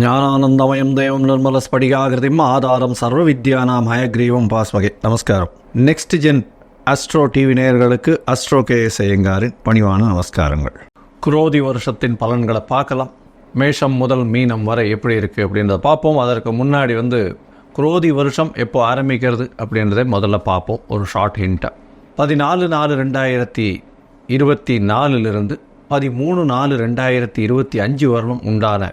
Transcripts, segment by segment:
ஞானானந்தமயம் தேவம் நிர்மல ஸ்படிகாகிருதிம் ஆதாரம் சர்வ வித்யானாம் ஹயக்ரீவம் பாஸ்மகே. நமஸ்காரம். நெக்ஸ்ட் ஜென் அஸ்ட்ரோ டிவி நேயர்களுக்கு அஸ்ட்ரோ கே செய்யங்காரின் பணிவான நமஸ்காரங்கள். குரோதி வருஷத்தின் பலன்களை பார்க்கலாம். மேஷம் முதல் மீனம் வரை எப்படி இருக்குது அப்படின்றத பார்ப்போம். அதற்கு முன்னாடி வந்து குரோதி வருஷம் எப்போ ஆரம்பிக்கிறது அப்படின்றத முதல்ல பார்ப்போம். ஒரு ஷார்ட் ஹிண்ட்டாக பதினாலு நாலு ரெண்டாயிரத்தி இருபத்தி நாலுலேருந்து பதிமூணு நாலு ரெண்டாயிரத்தி இருபத்தி அஞ்சு வருடம் உண்டான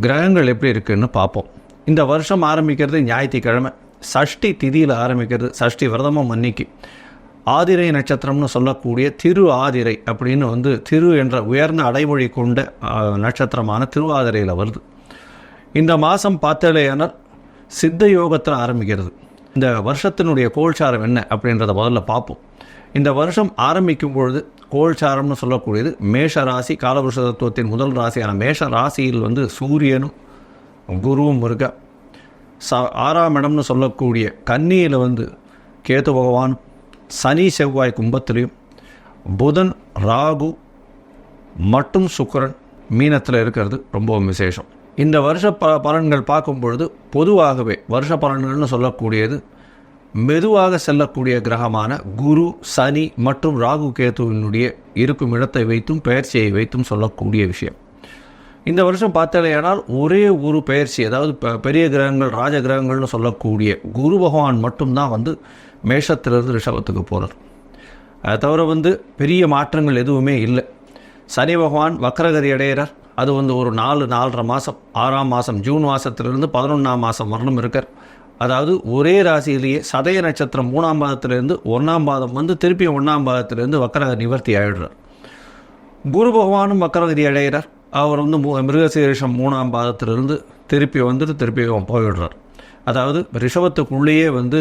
கிரகங்கள் எப்படி இருக்குன்னு பார்ப்போம். இந்த வருஷம் ஆரம்பிக்கிறது ஞாயிற்றுக்கிழமை. சஷ்டி திதியில் ஆரம்பிக்கிறது சஷ்டி விரதமும் மன்னிக்கு ஆதிரை நட்சத்திரம்னு சொல்லக்கூடிய திரு ஆதிரை அப்படின்னு வந்து திரு என்ற உயர்ந்த அடைமொழி கொண்ட நட்சத்திரமான திருவாதிரையில் வருது. இந்த மாதம் பார்த்தலையானர் சித்த யோகத்தில் ஆரம்பிக்கிறது. இந்த வருஷத்தினுடைய கோல்சாரம் என்ன அப்படின்றத முதல்ல பார்ப்போம். இந்த வருஷம் ஆரம்பிக்கும் பொழுது கோல்சாரம்னு சொல்லக்கூடியது மேஷ ராசி காலபுருஷ தத்துவத்தின் முதல் ராசியான மேஷ ராசியில் வந்து சூரியனும் குருவும் இருக்க. ச ஆறாம் இடம்னு சொல்லக்கூடிய கன்னியில் வந்து கேது பகவான் சனி செவ்வாய் கும்பத்திலையும் புதன் ராகு மற்றும் சுக்கிரன் மீனத்தில் இருக்கிறது ரொம்பவும் விசேஷம். இந்த வருஷ ப பலன்கள் பார்க்கும் பொழுது பொதுவாகவே வருஷ பலன்கள்னு சொல்லக்கூடியது மெதுவாக செல்லக்கூடிய கிரகமான குரு சனி மற்றும் ராகு கேத்துவினுடைய இருக்கும் இடத்தை வைத்தும் பெயர்ச்சியை வைத்தும் சொல்லக்கூடிய விஷயம். இந்த வருஷம் பார்த்தாலேயானால் ஒரே ஒரு பெயர்ச்சி அதாவது பெரிய கிரகங்கள் ராஜ கிரகங்கள்னு சொல்லக்கூடிய குரு பகவான் மட்டும்தான் வந்து மேஷத்திலிருந்து ரிஷபத்துக்கு போகிறார் அதை தவிர வந்து பெரிய மாற்றங்கள் எதுவுமே இல்லை. சனி பகவான் வக்கரகதி அடையிறார் அது வந்து ஒரு நாலு நாலரை மாதம் ஆறாம் மாதம் ஜூன் மாதத்திலிருந்து பதினொன்றாம் மாதம் வரணும் இருக்கார். அதாவது ஒரே ராசியிலேயே சதய நட்சத்திரம் மூணாம் பாதத்திலேருந்து ஒன்றாம் பாதம் வந்து திருப்பி ஒன்றாம் பாதத்திலேருந்து வக்கரக நிவர்த்தி ஆகிடுறார் குரு பகவானும் வக்கரகதி அடைகிறார். அவர் வந்து மூ மிருகசீரிஷம் மூணாம் பாதத்திலிருந்து திருப்பி வந்துட்டு திருப்பி போயிடுறார். அதாவது ரிஷபத்துக்குள்ளேயே வந்து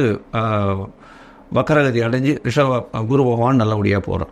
வக்கரகதி அடைஞ்சு ரிஷப குரு பகவான் நல்லபடியாக போகிறார்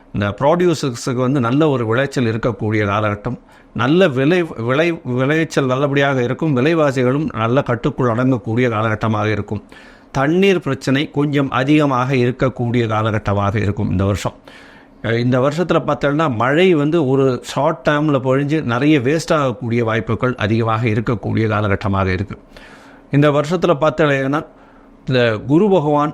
இந்த ப்ராடியூசர்ஸுக்கு வந்து நல்ல ஒரு விளைச்சல் இருக்கக்கூடிய காலகட்டம். நல்ல விளை விளை விளைச்சல் நல்லபடியாக இருக்கும். விலைவாசிகளும் நல்ல கட்டுக்குள் அடங்கக்கூடிய காலகட்டமாக இருக்கும். தண்ணீர் பிரச்சனை கொஞ்சம் அதிகமாக இருக்கக்கூடிய காலகட்டமாக இருக்கும் இந்த வருஷம். இந்த வருஷத்தில் பார்த்தோம்னா மழை வந்து ஒரு ஷார்ட் டைமில் பொழிஞ்சு நிறைய வேஸ்ட் ஆகக்கூடிய வாய்ப்புகள் அதிகமாக இருக்கக்கூடிய காலகட்டமாக இருக்குது இந்த வருஷத்தில் பார்த்தோன்னா இந்த குரு பகவான்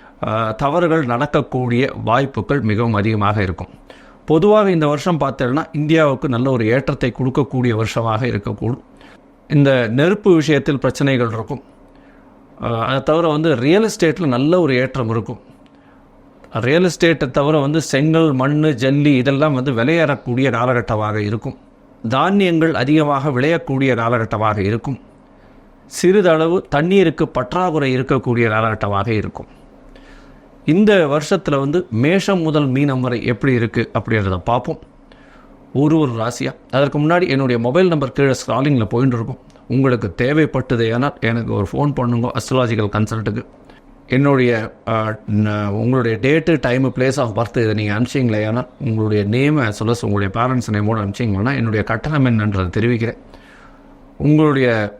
தவறுகள் நடக்கக்கூடிய வாய்ப்புகள் மிகவும் அதிகமாக இருக்கும். பொதுவாக இந்த வருஷம் பார்த்தேன்னா இந்தியாவுக்கு நல்ல ஒரு ஏற்றத்தை கொடுக்கக்கூடிய வருஷமாக இருக்கக்கூடும். இந்த நெருப்பு விஷயத்தில் பிரச்சனைகள் இருக்கும். அதை தவிர வந்து ரியல் எஸ்டேட்டில் நல்ல ஒரு ஏற்றம் இருக்கும். ரியல் எஸ்டேட்டை தவிர வந்து செங்கல் மண் ஜல்லி இதெல்லாம் வந்து விளையேறக்கூடிய காலகட்டமாக இருக்கும். தானியங்கள் அதிகமாக விளையக்கூடிய காலகட்டமாக இருக்கும். சிறிதளவு தண்ணீருக்கு பற்றாக்குறை இருக்கக்கூடிய காலகட்டமாக இருக்கும். இந்த வருஷத்தில் வந்து மேஷம் முதல் மீனம் வரை எப்படி இருக்குது அப்படின்றத பார்ப்போம். ஒரு ஒரு ராசியாக அதற்கு முன்னாடி என்னுடைய மொபைல் நம்பர் கீழே ஸ்க்ராலிங்கில் போயின்னு இருக்கும். உங்களுக்கு தேவைப்பட்டது ஏனால் எனக்கு ஒரு ஃபோன் பண்ணுங்க அஸ்ட்ராலாஜிக்கல் கன்சல்ட்டுக்கு என்னுடைய உங்களுடைய date time place of birth இதை நீங்கள் அனுப்பிச்சிங்களே ஏன்னா உங்களுடைய நேமை as உங்களுடைய பேரண்ட்ஸ் நேமோடு அனுப்பிச்சிங்கன்னா என்னுடைய கட்டணம் என்னன்றதை தெரிவிக்கிறேன். உங்களுடைய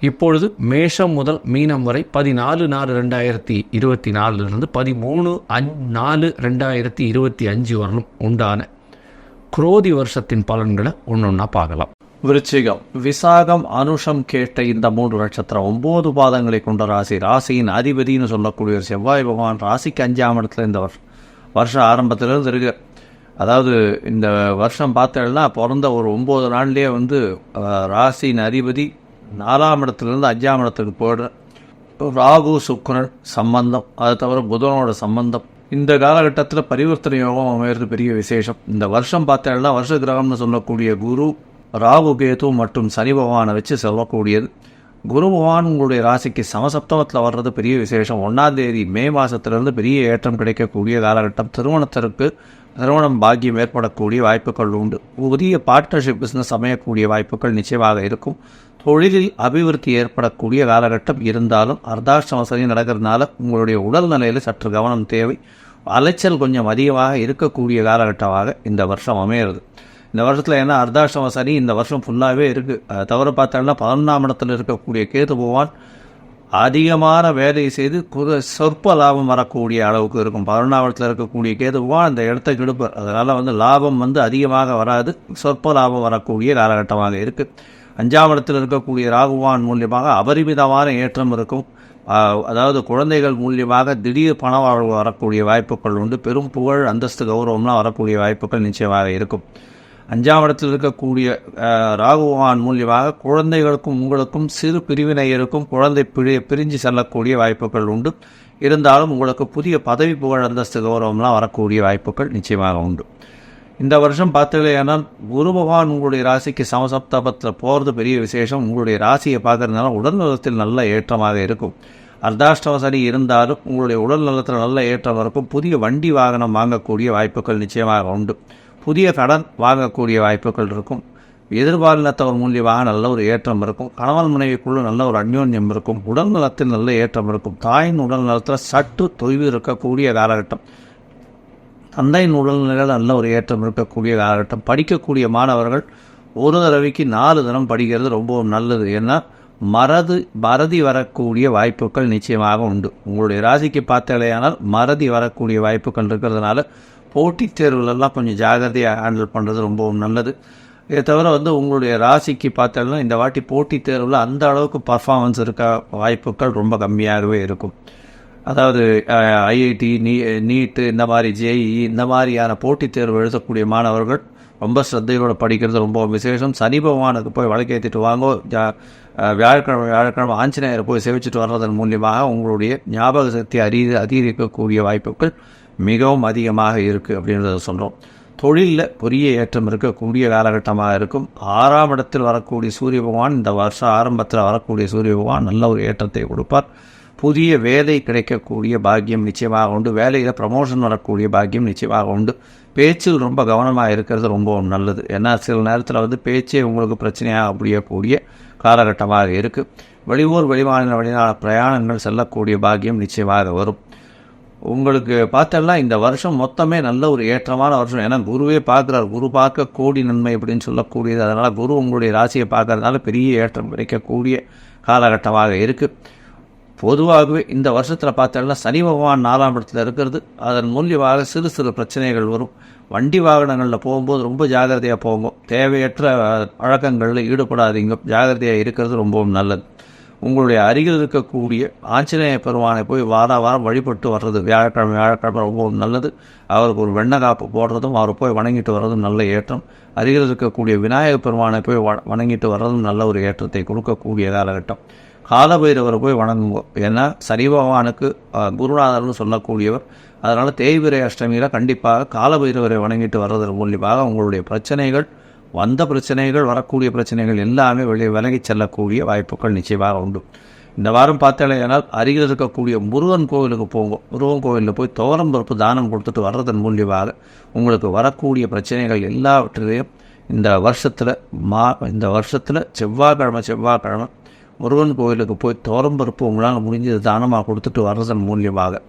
இப்பொழுது மேஷம் முதல் மீனம் வரை பதினாலு நாலு ரெண்டாயிரத்தி இருபத்தி நாலுலேருந்து பதிமூணு அஞ் நாலு ரெண்டாயிரத்தி இருபத்தி அஞ்சு வரலும் உண்டான குரோதி வருஷத்தின் பலன்களை ஒன்று ஒன்றா பார்க்கலாம். விருச்சிகம். விசாகம் அனுஷம் கேட்ட இந்த மூன்று நட்சத்திரம் ஒன்பது பாதங்களை கொண்ட ராசி. ராசியின் அதிபதினு சொல்லக்கூடிய செவ்வாய் பகவான் ராசிக்கு அஞ்சாம் இடத்துல இந்த வருஷம் வருஷம் ஆரம்பத்திலிருந்து இருக்கு. அதாவது இந்த வருஷம் பார்த்தேன்னா பிறந்த ஒரு ஒம்பது நாள்லேயே வந்து ராசியின் அதிபதி நாலாம் இடத்துலேருந்து அஞ்சாம் இடத்துக்கு போயிடுற ராகு சுக்கரன் சம்பந்தம். அதை தவிர புதனோட சம்பந்தம். இந்த காலகட்டத்தில் பரிவர்த்தனை யோகம் அமைகிறது பெரிய விசேஷம். இந்த வருஷம் பார்த்தேன்னா வருஷ கிரகம்னு சொல்லக்கூடிய குரு ராகு கேது மற்றும் சனி பகவானை வச்சு சொல்லக்கூடியது குரு பகவான் உங்களுடைய ராசிக்கு சமசப்தமத்தில் வர்றது பெரிய விசேஷம். ஒன்றாம் தேதி மே மாதத்துலேருந்து பெரிய ஏற்றம் கிடைக்கக்கூடிய காலகட்டம். திருமணத்திற்கு திருமணம் பாக்கியம் ஏற்படக்கூடிய வாய்ப்புகள் உண்டு. புதிய பார்ட்னர்ஷிப் பிஸ்னஸ் அமையக்கூடிய வாய்ப்புகள் நிச்சயமாக இருக்கும். தொழிலில் அபிவிருத்தி ஏற்படக்கூடிய காலகட்டம் இருந்தாலும் அர்த்தாஷ்டம சனி நடக்கிறதுனால உங்களுடைய உடல் நிலையில் சற்று கவனம் தேவை. அலைச்சல் கொஞ்சம் அதிகமாக இருக்கக்கூடிய காலகட்டமாக இந்த வருஷம் அமையிறது. இந்த வருஷத்தில் என்ன அர்த்தாஷ்டம சனி இந்த வருஷம் ஃபுல்லாகவே இருக்குது அதை தவிர பார்த்தோம்னா பதினொன்றாம் இடத்தில் இருக்கக்கூடிய கேது பகவான் அதிகமான வேலையை செய்து குத சொற்ப லாபம் வரக்கூடிய அளவுக்கு இருக்கும். பதினொன்றாவத்தில் இருக்கக்கூடிய கேது அந்த இடத்த கெடுப்பார். அதனால் வந்து லாபம் வந்து அதிகமாக வராது. சொற்ப லாபம் வரக்கூடிய காலகட்டமாக இருக்குது அஞ்சாம் இடத்தில் இருக்கக்கூடிய ராகுவான் மூலியமாக அபரிமிதமான ஏற்றம் இருக்கும். அதாவது குழந்தைகள் மூலியமாக திடீர் பண வாழ்வு வரக்கூடிய வாய்ப்புகள் உண்டு. பெரும் புகழ் அந்தஸ்து கௌரவம்லாம் வரக்கூடிய வாய்ப்புகள் நிச்சயமாக இருக்கும். அஞ்சாம் இடத்தில் இருக்கக்கூடிய ராகுவான் மூலியமாக குழந்தைகளுக்கும் உங்களுக்கும் சிறு பிரிவினை இருக்கும். குழந்தை பிரி பிரிஞ்சு செல்லக்கூடிய வாய்ப்புகள் உண்டு. இருந்தாலும் உங்களுக்கு புதிய பதவி புகழ் அந்தஸ்து கௌரவம்லாம் வரக்கூடிய வாய்ப்புகள் நிச்சயமாக உண்டு. இந்த வருஷம் பார்த்தீங்கன்னா குரு பகவான் உங்களுடைய ராசிக்கு சமசப்தபத்தில் போகிறது பெரிய விசேஷம். உங்களுடைய ராசியை பார்க்கறதுனால உடல் நலத்தில் நல்ல ஏற்றமாக இருக்கும். அர்த்தாஷ்டம சனி இருந்தாலும் உங்களுடைய உடல் நலத்தில் நல்ல ஏற்றம் இருக்கும். புதிய வண்டி வாகனம் வாங்கக்கூடிய வாய்ப்புகள் நிச்சயமாக உண்டு. புதிய கடன் வாங்கக்கூடிய வாய்ப்புகள் இருக்கும். எதிர்பாலினத்தவர் மூலியமாக நல்ல ஒரு ஏற்றம் இருக்கும். கணவன் மனைவிக்குள்ள நல்ல ஒரு அந்யோன்யம் இருக்கும். உடல் நலத்தில் நல்ல ஏற்றம் இருக்கும். தாயின் உடல் நலத்தில் சற்று தொய்வு இருக்கக்கூடிய காலகட்டம். தந்தையின் உடல்நிலையில் நல்ல ஒரு ஏற்றம் இருக்கக்கூடிய காலகட்டம். படிக்கக்கூடிய மாணவர்கள் ஒரு தடவைக்கு நாலு தினம் படிக்கிறது ரொம்பவும் நல்லது. ஏன்னா மறது மறதி வரக்கூடிய வாய்ப்புகள் நிச்சயமாக உண்டு. உங்களுடைய ராசிக்கு பார்த்தாலேயானால் மறதி வரக்கூடிய வாய்ப்புகள் இருக்கிறதுனால போட்டித் தேர்வுகளெல்லாம் கொஞ்சம் ஜாகிரதையாக ஹேண்டில் பண்ணுறது ரொம்பவும் நல்லது. இதை தவிர வந்து உங்களுடைய ராசிக்கு பார்த்தாலும் இந்த வாட்டி போட்டித் தேர்வில் அந்த அளவுக்கு பர்ஃபார்மன்ஸ் இருக்க வாய்ப்புகள் ரொம்ப கம்மியாகவே இருக்கும். அதாவது ஐஐடி நீ நீட்டு இந்த மாதிரி ஜேஇ இந்த மாதிரியான போட்டித் தேர்வு எழுதக்கூடிய மாணவர்கள் ரொம்ப ஸ்ரத்தையோடு படிக்கிறது ரொம்ப விசேஷம். சனி பகவானுக்கு போய் வழக்கேற்றிட்டு வாங்க. ஜா- வியாழக்கிழமை வியாழக்கிழமை ஆஞ்சநேயரை போய் சேவிச்சுட்டு வர்றதன் மூலியமாக உங்களுடைய ஞாபக சக்தி அறி அதிகரிக்கக்கூடிய வாய்ப்புகள் மிகவும் அதிகமாக இருக்குது அப்படின்றத சொல்கிறோம் தொழிலில் பெரிய ஏற்றம் இருக்கக்கூடிய காலகட்டமாக இருக்கும். ஆறாம் இடத்தில் வரக்கூடிய சூரிய பகவான் இந்த வருஷம் ஆரம்பத்தில் வரக்கூடிய சூரிய பகவான் நல்ல ஒரு ஏற்றத்தை கொடுப்பார். புதிய வேலை கிடைக்கக்கூடிய பாக்கியம் நிச்சயமாக உண்டு. வேலையில் ப்ரமோஷன் வரக்கூடிய பாக்கியம் நிச்சயமாக உண்டு. பேச்சில் ரொம்ப கவனமாக இருக்கிறது ரொம்ப நல்லது. ஏன்னா சில நேரத்தில் வந்து பேச்சே உங்களுக்கு பிரச்சனையாக முடியக்கூடிய காலகட்டமாக இருக்குது வெளியூர் வெளிமாநில வெளிநாடு பிரயாணங்கள் செல்லக்கூடிய பாக்கியம் நிச்சயமாக வரும். உங்களுக்கு பார்த்தோம்னா இந்த வருஷம் மொத்தமே நல்ல ஒரு ஏற்றமான வருஷம். ஏன்னா குருவே பார்க்குறார். குரு பார்க்க கோடி நன்மை அப்படின்னு சொல்லக்கூடியது. அதனால் குரு உங்களுடைய ராசியை பார்க்கறதுனால பெரிய ஏற்றம் கிடைக்கக்கூடிய காலகட்டமாக இருக்குது பொதுவாகவே இந்த வருஷத்தில் பார்த்தோம்னா சனி பகவான் நாலாம் இடத்துல இருக்கிறது. அதன் மூலியமாக சிறு சிறு பிரச்சனைகள் வரும். வண்டி வாகனங்களில் போகும்போது ரொம்ப ஜாகிரதையாக போங்க. தேவையற்ற பழக்கங்களில் ஈடுபடாதீங்க. ஜாகிரதையாக இருக்கிறது ரொம்பவும் நல்லது. உங்களுடைய அருகில் இருக்கக்கூடிய ஆஞ்சநேய பெருமானை போய் வார வாரம் வழிபட்டு வர்றது வியாழக்கிழமை வியாழக்கிழமை ரொம்பவும் நல்லது. அவருக்கு ஒரு வெண்ணகாப்பு காப்பு போடுறதும் அவர் போய் வணங்கிட்டு வர்றதும் நல்ல ஏற்றம். அருகில் இருக்கக்கூடிய விநாயகர் பெருமானை போய் வ- வணங்கிட்டு வர்றதும் நல்ல ஒரு ஏற்றத்தை கொடுக்கக்கூடிய காலகட்டம். காலபைரவரை போய் வணங்குங்க. ஏன்னா சனி பகவானுக்கு குருநாதர்னு சொல்லக்கூடியவர். அதனால் தேய்பிரை அஷ்டமியில் கண்டிப்பாக காலபைரவரை வணங்கிட்டு வர்றதன் மூலியமாக உங்களுடைய பிரச்சனைகள் வந்த பிரச்சனைகள் வரக்கூடிய பிரச்சனைகள் எல்லாமே வெளியே விலகி செல்லக்கூடிய வாய்ப்புகள் நிச்சயமாக உண்டு. இந்த வாரம் பார்த்தாலேனால் அருகில் இருக்கக்கூடிய முருகன் கோவிலுக்கு போங்க. முருகன் கோவிலில் போய் துவரம் பருப்பு தானம் கொடுத்துட்டு வர்றதன் மூலியமாக உங்களுக்கு வரக்கூடிய பிரச்சனைகள் எல்லாவற்றிலையும் இந்த வருஷத்தில் மா இந்த வருஷத்தில் செவ்வாய்க்கிழமை செவ்வாய்க்கிழமை முருகன் கோயிலுக்கு போய் தோரம் பருப்பு உங்களால் முடிஞ்சது தானமாக கொடுத்துட்டு வர்றதன் மூலியமாக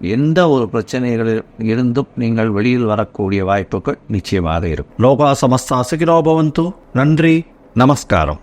எந்த ஒரு பிரச்சனைகளில் இருந்தும் நீங்கள் வெளியில் வரக்கூடிய வாய்ப்புகள் நிச்சயமாக இருக்கும். லோகா சமஸ்தா சுகினோ பவந்து. நன்றி. நமஸ்காரம்.